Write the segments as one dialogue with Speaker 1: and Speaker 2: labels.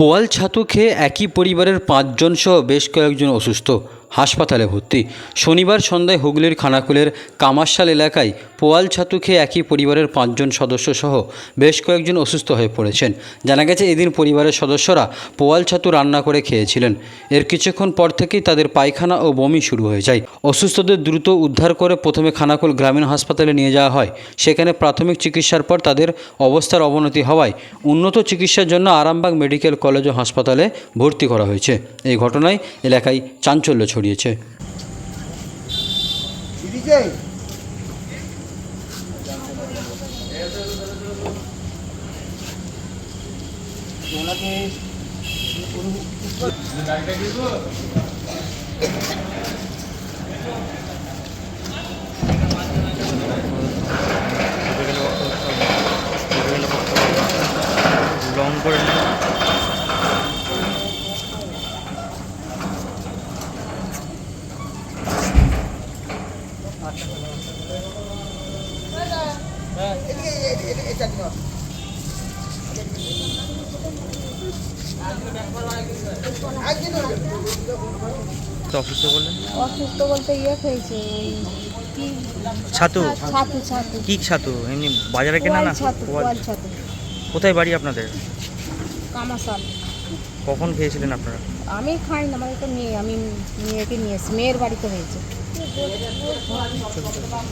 Speaker 1: পোয়াল ছাতু খেয়ে একই পরিবারের পাঁচজন সহ বেশ কয়েকজন অসুস্থ, হাসপাতালে ভর্তি। শনিবার সন্ধ্যায় হুগলির খানাকুলের কামারশাল এলাকায় পোয়াল ছাতু খেয়ে একই পরিবারের পাঁচজন সদস্য সহ বেশ কয়েকজন অসুস্থ হয়ে পড়েছেন। জানা গেছে, এদিন পরিবারের সদস্যরা পোয়াল ছাতু রান্না করে খেয়েছিলেন। এর কিছুক্ষণ পর থেকেই তাদের পায়খানা ও বমি শুরু হয়ে যায়। অসুস্থদের দ্রুত উদ্ধার করে প্রথমে খানাকুল গ্রামীণ হাসপাতালে নিয়ে যাওয়া হয়। সেখানে প্রাথমিক চিকিৎসার পর তাদের অবস্থার অবনতি হওয়ায় উন্নত চিকিৎসার জন্য আরামবাগ মেডিকেল কলেজ ও হাসপাতালে ভর্তি করা হয়েছে। এই ঘটনায় এলাকায় চাঞ্চল্য ছড়িয়েছে।
Speaker 2: ওনাকে
Speaker 3: লং করে নিন। অসুস্থ বললেন?
Speaker 4: অসুস্থ বলতে ইয়ে খেয়েছে
Speaker 3: ছাতু।
Speaker 4: ছাতু ছাতু।
Speaker 3: কি ছাতু? এমনি বাজারে কেনা না?
Speaker 4: ছাতু
Speaker 3: কোথায় বাড়ি আপনাদের?
Speaker 4: কামাশাল
Speaker 3: কখন খেয়েছিলেন আপনারা?
Speaker 4: আমি খাই না আমার একটা মেয়ে আমি মেয়েকে নিয়ে এসেছি মেয়ের বাড়িতে হয়েছে।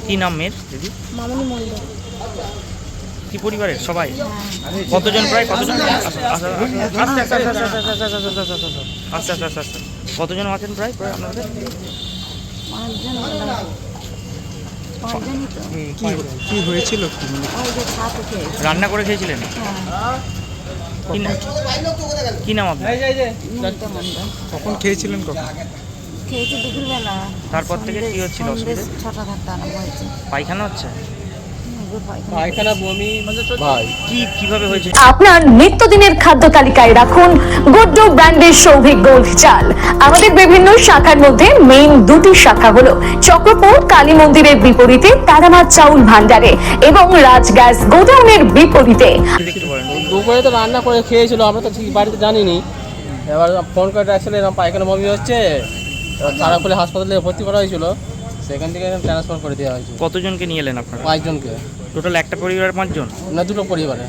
Speaker 3: কি নাম মেয়ের দিদি?
Speaker 4: মামনি মন্ডল
Speaker 3: কি পরিবারের সবাই কতজন প্রায় কতজন আচ্ছা আচ্ছা আচ্ছা কতজন আছেন প্রায় প্রায় আপনাদের
Speaker 5: কি হয়েছিল
Speaker 3: রান্না করে খেয়েছিলেন কি নাম আপনার
Speaker 5: কখন খেয়েছিলেন কখন
Speaker 4: খেয়েছি দুপুরবেলা
Speaker 3: তারপর থেকে কি হচ্ছিল অসুবিধা পায়খানা হচ্ছে
Speaker 4: হুম, পায়খানা
Speaker 2: পায়খানা বমি ভাই।
Speaker 3: কি কীভাবে হয়েছে?
Speaker 6: আপনার নিত্যদিনের খাদ্য তালিকায় রাখুন গুড্ডু ব্র্যান্ডের সৌভিক গোল্ড চাল। আমাদের বিভিন্ন শাখার মধ্যে মেইন দুটি শাখা হলো চক্রপুর কালী মন্দিরের বিপরীতে তারামার চাউল ভান্ডারে এবং রাজ গ্যাস গোডাউনের বিপরীতে।
Speaker 7: দুপুরে তো রান্না করে খেয়েছিল আমরা তো ঠিক বাড়িতে জানিনি। এবার ফোন করে আসলে এরকম পায়খানা বমি হচ্ছে খারাপলে হাসপাতালে ভর্তি করা হয়েছিল। সেখান থেকে ট্রান্সফার করে দেওয়া হয়েছে
Speaker 3: কতজনকে নিয়ে এলেন আপনারা?
Speaker 7: পাঁচজনকে।
Speaker 3: টোটাল একটা পরিবারের পাঁচজন?
Speaker 7: না দুটো পরিবারে।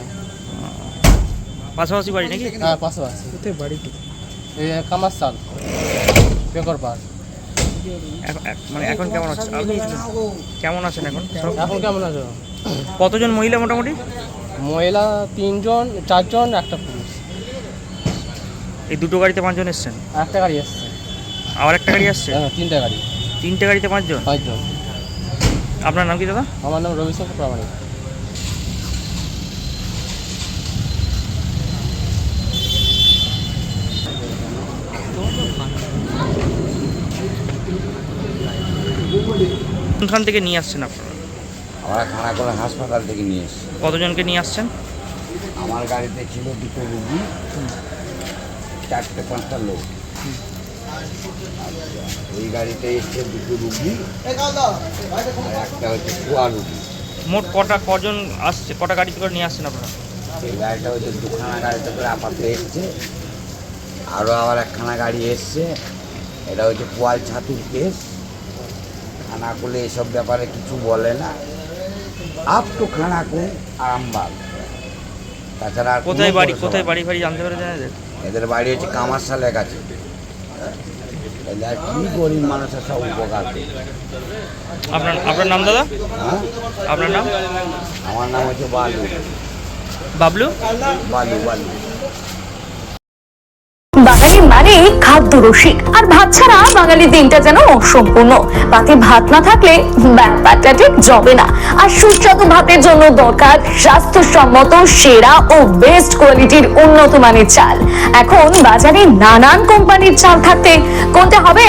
Speaker 3: পাশাপাশি বাড়ি নাকি?
Speaker 7: হ্যাঁ পাশাপাশি।
Speaker 5: কোথায় বাড়ি
Speaker 7: কামার সাল পেকর পাড়।
Speaker 3: মানে এখন কেমন আছে আপনি কেমন আছেন এখন?
Speaker 7: এখন কেমন আছো?
Speaker 3: কতজন মহিলা মোটামুটি?
Speaker 7: মহিলা তিনজন চারজন একটা পুরুষ।
Speaker 3: এই দুটো গাড়িতে পাঁচজন এসছেন?
Speaker 7: একটা গাড়ি এসছে।
Speaker 3: আবার একটা গাড়ি আসছে?
Speaker 7: হ্যাঁ তিনটে গাড়ি।
Speaker 3: তিনটে গাড়িতে পাঁচজন?
Speaker 7: পাঁচজন।
Speaker 3: আপনার নাম কি দাদা?
Speaker 7: আমার নাম রবিশঙ্কর প্রামাণিক।
Speaker 3: কোনখান থেকে নিয়ে আসছেন আপনারা?
Speaker 8: আমরা খানাকুলা হাসপাতাল থেকে নিয়ে এসেছি।
Speaker 3: কতজনকে নিয়ে আসছেন?
Speaker 8: আমার গাড়িতে ছিল দুটো রুগী চারটে পাঁচটা লোক। এই গাড়িতে এসছে দুটো রুগী একটা হচ্ছে কুয়া রুগী।
Speaker 3: মোট কটা কজন আসছে কটা গাড়িতে করে নিয়ে আসছেন আপনারা?
Speaker 8: এই গাড়িটা হচ্ছে দুখানা গাড়িতে করে আপাতত এসছে। আরও আবার একখানা গাড়ি এসছে। এটা হচ্ছে পোয়াল ছাতুর কেস। খানাকুলে এসব ব্যাপারে কিছু বলে না। Up to Khanakul Arambagh. তাছাড়া আর
Speaker 3: কোথায় বাড়ি কোথায়। বাড়ি ফাড়ি জানতে পারে
Speaker 8: এদের বাড়ি হচ্ছে কামারশালের কাছে। আর কি গরিব মানুষের সব উপকার
Speaker 3: আপনার আপনার নাম দাদা?
Speaker 8: হ্যাঁ?
Speaker 3: আপনার নাম?
Speaker 8: আমার নাম হচ্ছে বালু।
Speaker 3: বাবলু?
Speaker 8: বালু বালু।
Speaker 6: মানে খাদ্য রসিক। আর ভাত ছাড়া বাঙালির দিনটা যেন অসম্পূর্ণ। পাতে ভাত না থাকলে ব্যাপারটা ঠিক জবে না। আর সুস্বাদু ভাতের জন্য দরকার স্বাস্থ্যসম্মত, সেরা ও বেস্ট কোয়ালিটির উন্নত মানের চাল। এখন বাজারে নানান কোম্পানির চাল থাকতে কোনটা হবে?